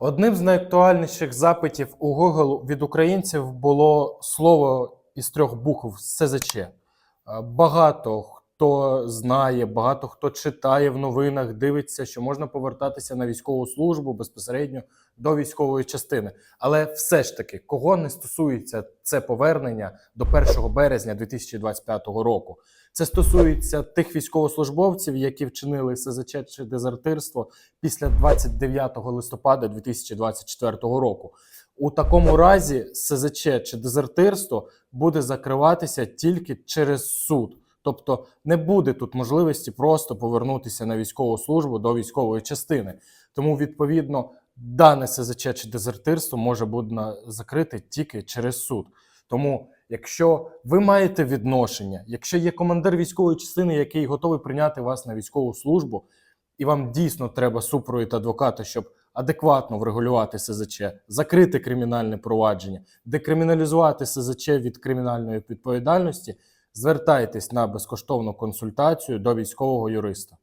Одним з найактуальніших запитів у Google від українців було слово із трьох букв СЗЧ. Е, Багато хто знає, багато хто читає в новинах, дивиться, що можна повертатися на військову службу безпосередньо до військової частини. Але все ж таки, кого не стосується це повернення до 1 березня 2025 року? Це стосується тих військовослужбовців, які вчинили СЗЧ чи дезертирство після 29 листопада 2024 року. У такому разі СЗЧ чи дезертирство буде закриватися тільки через суд. Тобто не буде тут можливості просто повернутися на військову службу до військової частини. Тому, відповідно, дане СЗЧ чи дезертирство може бути закрите тільки через суд. Тому, якщо ви маєте відношення, якщо є командир військової частини, який готовий прийняти вас на військову службу, і вам дійсно треба супровід адвоката, щоб адекватно врегулювати СЗЧ, закрити кримінальне провадження, декриміналізувати СЗЧ від кримінальної відповідальності, звертайтесь на безкоштовну консультацію до військового юриста.